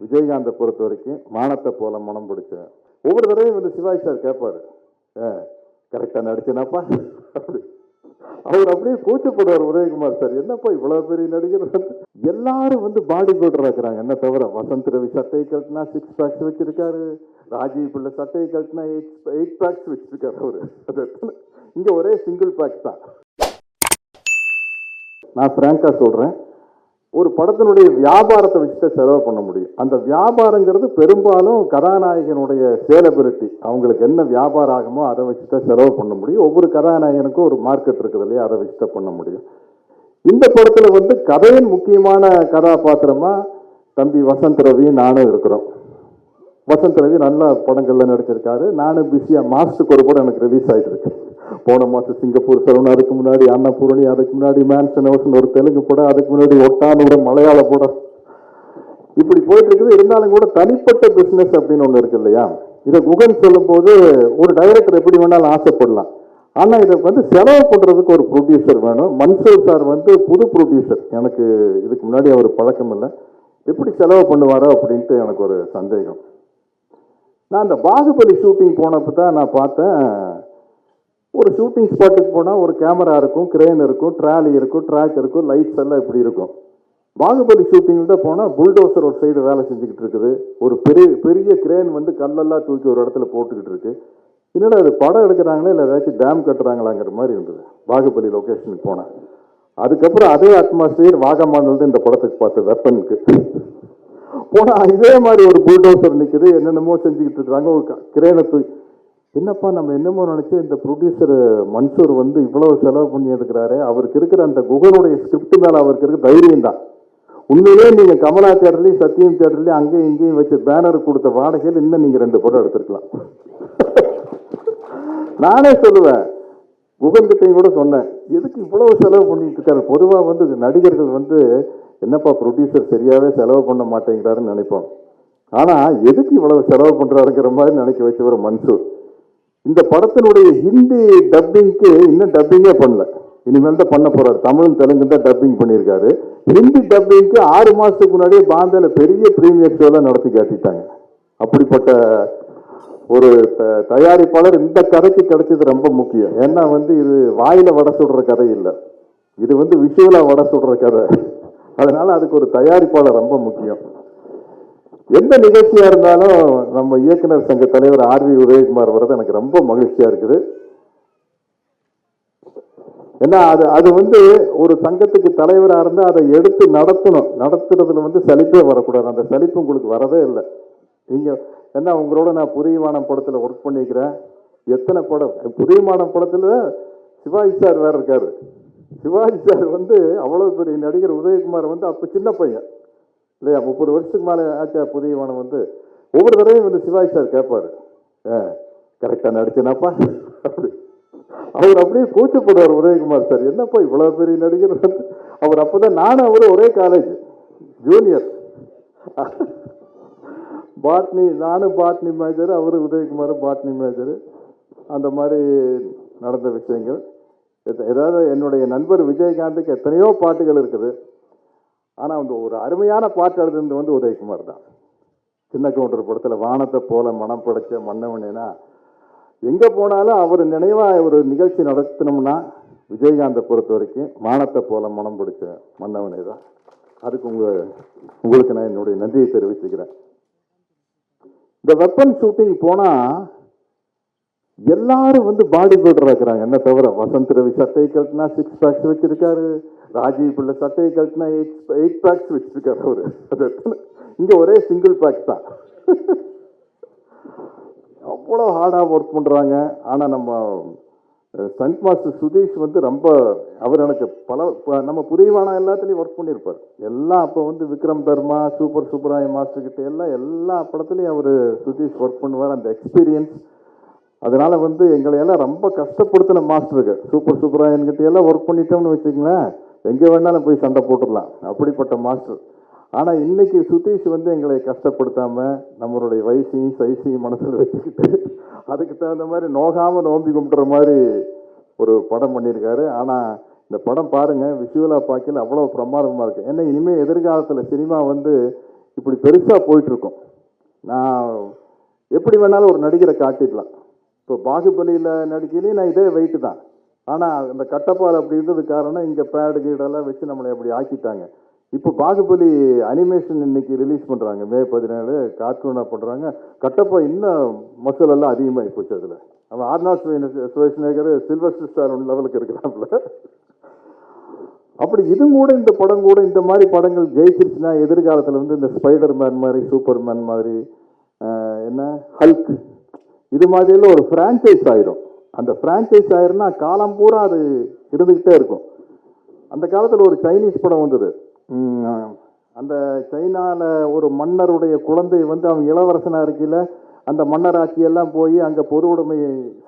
விஜயகாந்தை பொறுத்த வரைக்கும் மானத்தை போல மனம் பிடிச்சேன் ஒவ்வொரு தடவையும் வந்து சிவாஜி சார் கேட்பாரு. கரெக்டாக நடிச்சேனாப்பா? அப்படி. அவர் அப்படியே கூச்சப்படுவார் உதயகுமார் சார். என்னப்பா இவ்வளவு பெரிய நடிகர்? எல்லாரும் வந்து பாடி பில்டர் இருக்கிறாங்க. என்ன தவிர வசந்த் ரவி சட்டையை கழட்டினா சிக்ஸ் பேக்ஸ் வச்சிருக்காரு. ராஜீவ் பிள்ளை சட்டையை கழட்டினா எயிட் எயிட் பேக்ஸ் வச்சிருக்காரு அவரு. அது இங்கே இங்க ஒரே சிங்கிள் பேக் தான். நான் பிராங்கா சொல்றேன். ஒரு படத்தினுடைய வியாபாரத்தை வச்சுட்டு செலவு பண்ண முடியும். அந்த வியாபாரங்கிறது பெரும்பாலும் கதாநாயகனுடைய சேலபிரிட்டி அவங்களுக்கு என்ன வியாபாரம் ஆகுமோ அதை வச்சுட்டு செலவு பண்ண முடியும். ஒவ்வொரு கதாநாயகனுக்கும் ஒரு மார்க்கெட் இருக்குது இல்லையா அதை வச்சுட்டு பண்ண முடியும். இந்த படத்தில் வந்து கதையின் முக்கியமான கதாபாத்திரமாக தம்பி வசந்த் ரவி நானும் இருக்கிறோம். வசந்த் ரவி நல்ல படங்களில் நடிச்சிருக்காரு. நானும் பிஸியாக மாதத்துக்கு ஒரு படம் எனக்கு ரிலீஸ் ஆகிட்டு இருக்கேன் போன மாசம் சிங்கப்பூர் சரவணன் அதுக்கு முன்னாடி அன்னபூரணி அதுக்கு முன்னாடி மேன்சன் ஹவுஸ்னு ஒரு தெலுங்கு படம் அதுக்கு முன்னாடி ஒட்டானூர் மலையாள படம். இப்படி போயிட்டு இருக்குது. இருந்தாலும் கூட தனிப்பட்ட பிசினஸ் அப்படின்னு ஒன்று இருக்கு இல்லையா? இதை குகன் சொல்லும்போது ஒரு டைரக்டர் எப்படி வேணாலும் ஆசைப்படலாம். ஆனால் இதை வந்து செலவு பண்ணுறதுக்கு ஒரு ப்ரொடியூசர் வேணும். மன்சூர் சார் வந்து புது ப்ரொடியூசர் எனக்கு இதுக்கு முன்னாடி அவர் பழக்கம் இல்லை. எப்படி செலவு பண்ணுவாரோ அப்படின்ட்டு எனக்கு ஒரு சந்தேகம். நான் அந்த பாகுபலி ஷூட்டிங் போனப்போ தான் நான் பார்த்தேன். ஒரு ஷூட்டிங் ஸ்பாட்டுக்கு போனால் ஒரு கேமரா இருக்கும் கிரேன் இருக்கும் ட்ராலி இருக்கும் ட்ராக் இருக்கும் லைட்ஸ் எல்லாம் இப்படி இருக்கும். பாகுபலி ஷூட்டிங்கில் தான் போனால் புல்டோசர் ஒரு சைடு வேலை செஞ்சுக்கிட்டு இருக்குது. ஒரு பெரிய பெரிய கிரேன் வந்து கல்லெல்லாம் தூக்கி ஒரு இடத்துல போட்டுக்கிட்டு இருக்கு. என்னடா அது படம் எடுக்கிறாங்களா இல்லை ஏதாச்சும் டேம் கட்டுறாங்களாங்கிற மாதிரி இருந்தது பாகுபலி லொக்கேஷனுக்கு போனேன் அதுக்கப்புறம் அதே அட்மாஸ்பியர் வாகமானது இந்த படத்துக்கு பார்த்த வெப்பனுக்கு போனால் இதே மாதிரி ஒரு புல்டோசர் நிற்குது என்னென்னமோ செஞ்சுக்கிட்டு இருக்காங்க ஒரு கிரேனை தூக்கி என்னப்பா நம்ம என்னமோ நினைச்சு இந்த ப்ரொடியூசர் மன்சூர் வந்து இவ்வளவு செலவு பண்ணி எடுக்கிறாரு அவருக்கு இருக்கிற அந்த குகனுடைய ஸ்கிரிப்ட் மேல அவருக்கு இருக்க தைரியம் தான். உண்மையிலே நீங்க கமலா தேட்டர்லயும் சத்தியம் தேட்டர்லயும் அங்கேயும் இங்கேயும் வச்சு பேனர் கொடுத்த வாடகையில் இன்னும் நீங்க ரெண்டு படம் எடுத்திருக்கலாம். நானே சொல்லுவேன் குகன்கிட்டையும் கூட சொன்னேன் எதுக்கு இவ்வளவு செலவு பண்ணிட்டு இருக்காரு? பொதுவா வந்து நடிகர்கள் வந்து என்னப்பா ப்ரொடியூசர் சரியாவே செலவு பண்ண மாட்டேங்கிறாருன்னு நினைப்போம். ஆனா எதுக்கு இவ்வளவு செலவு பண்றாருங்கிற மாதிரி நினைக்க வச்சவர் மன்சூர். இந்த படத்தினுடைய ஹிந்தி டப்பிங்க்கு இன்னும் டப்பிங்கே பண்ணல. இனிமேல் தான் பண்ண போறாரு. தமிழ் தெலுங்கு தான் டப்பிங் பண்ணியிருக்காரு. ஹிந்தி டப்பிங்க்கு ஆறு மாசத்துக்கு முன்னாடியே பாம்பேல பெரிய பிரீமியர் ஷோலாம் நடத்தி காட்டிட்டாங்க. அப்படிப்பட்ட ஒரு த- தயாரிப்பாளர் இந்த கதைக்கு கிடைச்சது ரொம்ப முக்கியம். ஏன்னா வந்து இது வாயில வடை சுடுற கதை இல்லை. இது வந்து விஷுவலா வடை சுடுற கதை. அதனால அதுக்கு ஒரு தயாரிப்பாளர் ரொம்ப முக்கியம். எந்த நிகழ்ச்சியாக இருந்தாலும் நம்ம இயக்குனர் சங்க தலைவர் ஆர் வி உதயகுமார் வர்றது எனக்கு ரொம்ப மகிழ்ச்சியாக இருக்குது. ஏன்னா அது அது வந்து ஒரு சங்கத்துக்கு தலைவராக இருந்தால் அதை எடுத்து நடத்தணும். நடத்துறதுல வந்து சலிப்பே வரக்கூடாது. அந்த சலிப்பு உங்களுக்கு வரதே இல்லை. நீங்கள் ஏன்னா உங்களோட நான் புரியவானம் படத்தில் ஒர்க் பண்ணிக்கிறேன். எத்தனை படம்? புரியமானம் படத்தில் சிவாஜி சார் வேறு இருக்கார். சிவாஜி சார் வந்து அவ்வளோ பெரிய நடிகர் உதயகுமார் வந்து அப்போ சின்ன பையன். இல்லையா? முப்பது வருஷத்துக்கு மேலே ஆச்சா புதியவானம் வந்து ஒவ்வொரு தடவையும் வந்து சிவாஜி சார் கேட்பாரு. கரெக்டாக நடிச்சேனாப்பா? அப்படி. அவர் அப்படியே கூச்சப்படுவார் உதயகுமார் சார். என்னப்பா இவ்வளோ பெரிய நடிகர் அவர் அப்போ தான் நானும் அவரும் ஒரே காலேஜ் ஜூனியர் பாட்னி நானும் பாட்னி மேஜர் அவர் உதயகுமார் பாட்னி மேஜர் அந்த மாதிரி நடந்த விஷயங்கள். ஏதாவது என்னுடைய நண்பர் விஜயகாந்துக்கு எத்தனையோ பாட்டுகள் இருக்குது. ஆனால் அந்த ஒரு அருமையான பாட்டு எழுதுனது வந்து உதயகுமார் தான். சின்ன கவுண்டர் படத்தில் வானத்தை போல மனம் படைச்ச மன்னவனேனா எங்கே போனாலும் அவர் நினைவாக ஒரு நிகழ்ச்சி நடத்தினோம்னா விஜயகாந்தை பொறுத்த வரைக்கும் வானத்தை போல மனம் பிடிச்ச மன்னவனே தான். அதுக்கு உங்கள் உங்களுக்கு நான் என்னுடைய நன்றியை தெரிவிச்சுக்கிறேன். இந்த வெப்பன் ஷூட்டிங் போனால் எல்லாரும் வந்து பாடி பில்டராக இருக்கிறாங்க என்ன தவிர வசந்த் ரவி சட்டை கட்டினா சிக்ஸ் பேக்ஸ் வச்சிருக்காரு. ராஜீவ் பிள்ளை சட்டையை கழட்டினா எயிட் எயிட் பேக்ஸ் வச்சிருக்காரு அவரு. அது இங்கே இங்க ஒரே சிங்கிள் பேக் தான். அவ்வளோ ஹார்டாக ஒர்க் பண்ணுறாங்க ஆனால் நம்ம சன் மாஸ்டர் சுதீஷ் வந்து ரொம்ப அவர் எனக்கு பல ப- நம்ம புரியவான எல்லாத்துலேயும் ஒர்க் பண்ணியிருப்பார் எல்லாம் அப்போ வந்து விக்ரம் தர்மா சூப்பர் சூப்பராய மாஸ்டர்கிட்ட எல்லாம் எல்லா படத்துலையும் அவர் சுதீஷ் ஒர்க் பண்ணுவார். அந்த எக்ஸ்பீரியன்ஸ் அதனால் வந்து எங்களை எல்லாம் ரொம்ப கஷ்டப்படுத்தின மாஸ்டருக்கு சூப்பர் சூப்பராயன்கிட்ட எல்லாம் ஒர்க் பண்ணிட்டோம்னு வச்சுக்கங்களேன். எங்கே வேணாலும் போய் சண்டை போட்டுடலாம் அப்படிப்பட்ட மாஸ்டர். ஆனால் இன்றைக்கி சுதீஷ் வந்து எங்களை கஷ்டப்படுத்தாமல் நம்மளுடைய வயசையும் சைஸையும் மனசில் வச்சுக்கிட்டு அதுக்கு தகுந்த மாதிரி நோகாமல் நோம்பி கும்பிட்ற மாதிரி ஒரு படம் பண்ணியிருக்காரு. ஆனால் இந்த படம் பாருங்கள் விஷுவலாக பார்க்கல அவ்வளோ பிரமாதமாக இருக்குது ஏன்னா இனிமேல் எதிர்காலத்தில் சினிமா வந்து இப்படி பெருசாக போயிட்டுருக்கோம். நான் எப்படி வேணாலும் ஒரு நடிகரை காட்டிடலாம். இப்போ பாகுபலியில் நடிக்கையிலேயே நான் இதே வெயிட்டு தான். ஆனால் அந்த கட்டப்பால் அப்படி காரணம் இங்கே பேடு கீடெல்லாம் வச்சு நம்மளை அப்படி ஆக்கிட்டாங்க. இப்போ பாகுபலி அனிமேஷன் இன்னைக்கு ரிலீஸ் பண்ணுறாங்க மே பதினேழு கார்ட்டூனாக பண்ணுறாங்க கட்டப்பா இன்னும் மசூல் எல்லாம் அதிகமாகி போச்சு அதில். அவன் ஆர்னால்ட் சுவேஷ்நேகர் சில்வர் ஸ்டார் லெவலுக்கு இருக்கிறாப்புல. அப்படி இதுவும் கூட இந்த படம் கூட இந்த மாதிரி படங்கள் ஜெயிச்சிருச்சுன்னா எதிர்காலத்தில் வந்து இந்த ஸ்பைடர் மேன் மாதிரி சூப்பர் மேன் மாதிரி என்ன? ஹல்க் இது மாதிரியெல்லாம் ஒரு ஃப்ரான்ச்சைஸ் ஆயிரும். அந்த ஃப்ரான்ச்சைஸ் ஆயிரும்னா காலம் பூரா அது இருந்துக்கிட்டே இருக்கும். அந்த காலத்தில் ஒரு சைனீஸ் படம் வந்தது. அந்த சைனாவில் ஒரு மன்னருடைய குழந்தை வந்து அவங்க இளவரசனாக இருக்கையில் அந்த மன்னராட்சி எல்லாம் போய் அங்கே பொது உடைமை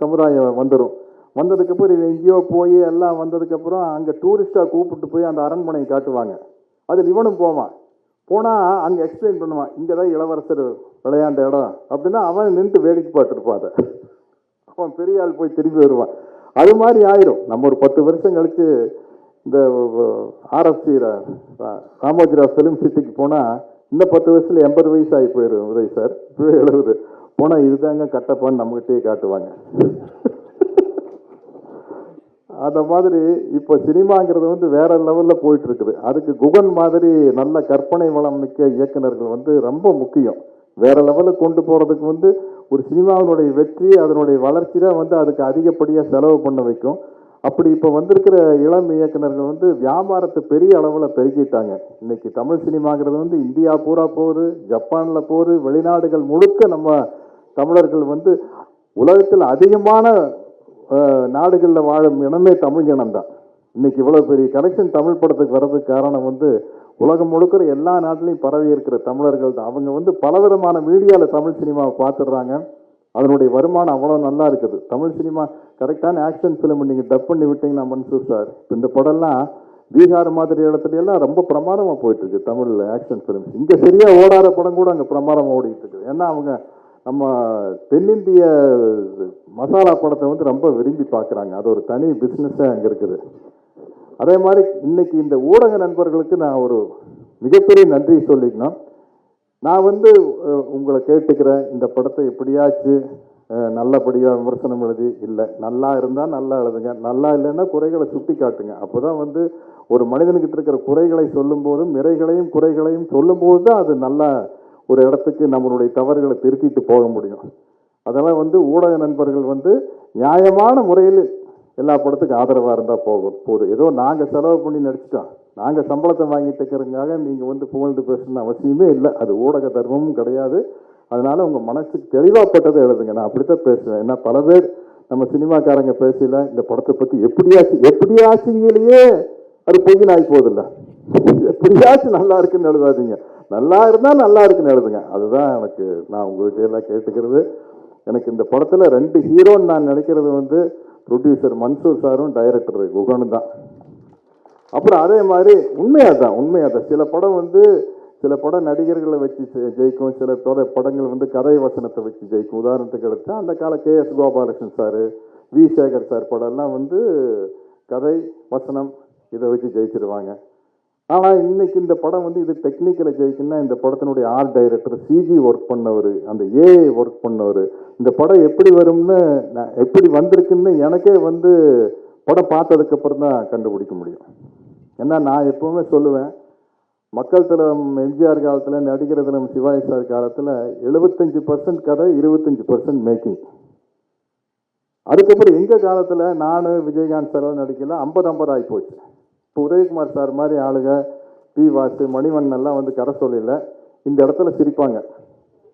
சமுதாயம் வந்துடும் வந்ததுக்கப்புறம் இவன் எங்கேயோ போய் எல்லாம் வந்ததுக்கப்புறம் அங்கே டூரிஸ்ட்டாக கூப்பிட்டு போய் அந்த அரண்மனையை காட்டுவாங்க. அதில் இவனும் போவான். போனால் அங்கே எக்ஸ்பிளைன் பண்ணுவான் இங்கே தான் இளவரசர் விளையாண்ட இடம். அப்படின்னா அவன் நின்று வேடிக்கை பார்த்துருப்பான் அதை. அவன் பெரிய ஆள் போய் திரும்பி வருவான். அது மாதிரி ஆயிரும். நம்ம ஒரு பத்து வருஷம் கழிச்சு இந்த ஆர்எஃப்சி ராமோஜிராவ் ஃபிலிம் சிட்டிக்கு போனால் இந்த பத்து வயசுல எண்பது வயசு ஆகி போயிடும் உதய் சார். இப்பவே எழுபது. போனால் இதுதாங்க கட்டப்பான்னு நம்மகிட்டயே காட்டுவாங்க. அந்த மாதிரி இப்போ சினிமாங்கிறது வந்து வேற லெவலில் போயிட்டு இருக்குது. அதுக்கு குகன் மாதிரி நல்ல கற்பனை வளம் மிக்க இயக்குனர்கள் வந்து ரொம்ப முக்கியம். வேற லெவலுக்கு கொண்டு போகிறதுக்கு வந்து ஒரு சினிமாவினுடைய வெற்றி அதனுடைய வளர்ச்சி தான் வந்து அதுக்கு அதிகப்படியாக செலவு பண்ண வைக்கும். அப்படி இப்போ வந்திருக்கிற இளம் இயக்குனர்கள் வந்து வியாபாரத்தை பெரிய அளவில் பெருக்கிட்டாங்க. இன்னைக்கு தமிழ் சினிமாங்கிறது வந்து இந்தியா பூரா போகுது ஜப்பானில் போகுது வெளிநாடுகள் முழுக்க நம்ம தமிழர்கள் வந்து உலகத்தில் அதிகமான நாடுகளில் வாழும் இனமே தமிழ் இனம்தான். இன்னைக்கு இவ்வளோ பெரிய கலெக்ஷன் தமிழ் படத்துக்கு வர்றதுக்கு காரணம் வந்து உலகம் முழுக்கிற எல்லா நாட்டிலையும் பரவி இருக்கிற தமிழர்கள் தான். அவங்க வந்து பலவிதமான மீடியாவில் தமிழ் சினிமாவை பார்த்துடுறாங்க. அதனுடைய வருமானம் அவ்வளோ நல்லா இருக்குது. தமிழ் சினிமா கரெக்டான ஆக்ஷன் ஃபிலிம் நீங்கள் டப் பண்ணி விட்டீங்கன்னா மன்சூர் சார் இந்த படம்லாம் பீகார் மாதிரி இடத்துல எல்லாம் ரொம்ப பிரமாதமாக போயிட்டு இருக்கு தமிழில் ஆக்ஷன் ஃபிலிம்ஸ் இங்கே சரியா ஓடாத படம் கூட அங்கே பிரமாதமாக ஓடிட்டு இருக்குது ஏன்னா அவங்க நம்ம தென்னிந்திய மசாலா படத்தை வந்து ரொம்ப விரும்பி பார்க்குறாங்க. அது ஒரு தனி பிஸ்னஸ்ஸாக அங்கே இருக்குது. அதே மாதிரி இன்னைக்கு இந்த ஊடக நண்பர்களுக்கு நான் ஒரு மிகப்பெரிய நன்றி சொல்லிக்கணும். நான் வந்து உங்களை கேட்டுக்கிறேன். இந்த படத்தை எப்படியாச்சு நல்லபடியாக விமர்சனம் எழுதி இல்லை நல்லா இருந்தால் நல்லா எழுதுங்க. நல்லா இல்லைன்னா குறைகளை சுட்டி காட்டுங்க. அப்போதான் வந்து ஒரு மனிதனுக்கிட்ட இருக்கிற குறைகளை சொல்லும் போதும் நிறைகளையும் குறைகளையும் சொல்லும்போது தான் அது நல்லா ஒரு இடத்துக்கு நம்மளுடைய தவறுகளை திருத்திட்டு போக முடியும். அதெல்லாம் வந்து ஊடக நண்பர்கள் வந்து நியாயமான முறையில் எல்லா படத்துக்கும் ஆதரவாக இருந்தால் போகும் போதும். ஏதோ நாங்கள் செலவு பண்ணி நடிச்சிட்டோம். நாங்கள் சம்பளத்தை வாங்கிட்டு இருக்கிறதுக்காக நீங்கள் வந்து புகழ்ந்து பேசணும்னு அவசியமே இல்லை. அது ஊடக தர்மமும் கிடையாது. அதனால் உங்கள் மனசுக்கு தெளிவாப்பட்டதை எழுதுங்க. நான் அப்படித்தான் பேசுவேன். ஏன்னா பல பேர் நம்ம சினிமாக்காரங்க பேசல இந்த படத்தை பற்றி எப்படியாச்சு எப்படியாச்சுங்களையே அது பொய்யின் ஆகி போதில்ல எப்படியாச்சும் நல்லா இருக்குன்னு எழுதாதீங்க. நல்லா இருந்தால் நல்லா இருக்குன்னு எழுதுங்க. அதுதான் எனக்கு நான் உங்கள்கிட்ட எல்லாம் கேட்டுக்கிறது. எனக்கு இந்த படத்தில் ரெண்டு ஹீரோன்னு நான் நினைக்கிறது வந்து ப்ரொடியூசர் மன்சூர் சாரும் டைரக்டர் குகனும் தான். அப்புறம் அதே மாதிரி உண்மையாக தான் உண்மையாக தான். சில படம் வந்து சில படம் நடிகர்களை வச்சு ஜெயிக்கும் சில பட படங்கள் வந்து கதை வசனத்தை வச்சு ஜெயிக்கும். உதாரணத்துக்கு எடுத்தா அந்த கால K S Gopalakrishnan sir V Sekar sir படம்லாம் வந்து கதை வசனம் இதை வச்சு ஜெயிச்சிருவாங்க. ஆனால் இன்னைக்கு இந்த படம் வந்து இது டெக்னிக்கலை ஜெயிக்கணும்னா இந்த படத்தினுடைய ஆர்ட் டைரக்டர் சிஜி ஒர்க் பண்ணவர் அந்த ஏஐ ஒர்க் பண்ணவர் இந்த படம் எப்படி வரும்னு நான் எப்படி வந்திருக்குன்னு எனக்கே வந்து படம் பார்த்ததுக்கு அப்புறம் தான் கண்டுபிடிக்க முடியும். ஏன்னா நான் எப்பவுமே சொல்லுவேன் மக்கள் தலம் எம்ஜிஆர் காலத்தில் நடிகர் தலம் சிவாஜி சார் காலத்தில் எழுபத்தஞ்சு பர்சன்ட் கதை இருபத்தஞ்சு பர்சன்ட் மேக்கிங் அதுக்கப்புறம் எங்கள் காலத்தில் நான் விஜயகாந்த் சார் நடிக்கல ஐம்பது ஐம்பது ஆகி போச்சு. இப்போ உதயகுமார் சார் மாதிரி ஆளுங்க பி வாசு மணிவண்ணன் எல்லாம் வந்து கரை சொல்லல இந்த இடத்துல சிரிப்பாங்க.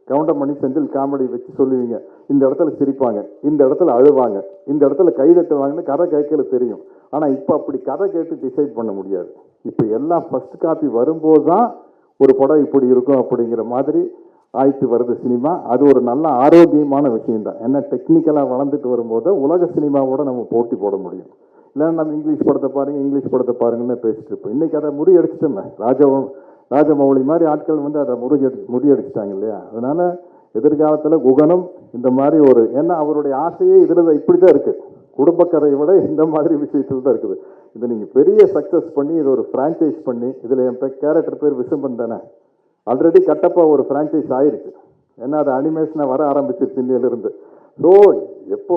கவுண்டமணி செந்தில் காமெடி வச்சு சொல்லுவீங்க. இந்த இடத்துல சிரிப்பாங்க. இந்த இடத்துல அழுவாங்க. இந்த இடத்துல கை தட்டுவாங்கன்னு கதை கேட்கல தெரியும். ஆனால் இப்போ அப்படி கதை கேட்டு டிசைட் பண்ண முடியாது. இப்போ எல்லாம் ஃபர்ஸ்ட் காப்பி வரும்போது தான் ஒரு படம் இப்படி இருக்கும் அப்படிங்கிற மாதிரி ஆயிட்டு வருது சினிமா. அது ஒரு நல்ல ஆரோக்கியமான விஷயம்தான். ஏன்னா டெக்னிக்கலாக வளர்ந்துட்டு வரும்போது உலக சினிமாவோட நம்ம போட்டி போட முடியும். இல்லைன்னா நம்ம இங்கிலீஷ் படத்தை பாருங்க இங்கிலீஷ் படத்தை பாருங்கன்னு பேசிட்டு இருப்போம். இன்றைக்கி அதை முறியடிச்சிட்டோமே. ராஜவம் ராஜமௌழி மாதிரி ஆட்கள் வந்து அதை முறியடி முறியடிச்சிட்டாங்க இல்லையா? அதனால் எதிர்காலத்தில் குகனம் இந்த மாதிரி ஒரு ஏன்னா அவருடைய ஆசையே இதில் இப்படி தான் இருக்குது குடும்பக்கரை விட இந்த மாதிரி விஷயத்தில் தான் இருக்குது. இதை நீங்கள் பெரிய சக்ஸஸ் பண்ணி இதை ஒரு ஃப்ரான்ச்சைஸ் பண்ணி இதில் என் பேர் கேரக்டர் பேர் விசம்பன் தானே? ஆல்ரெடி கட்டப்பா ஒரு ஃப்ரான்ச்சைஸ் ஆயிருக்கு. ஏன்னா அது அனிமேஷனாக வர ஆரம்பிச்சிருச்சு இந்தியிலிருந்து ஸோ எப்போ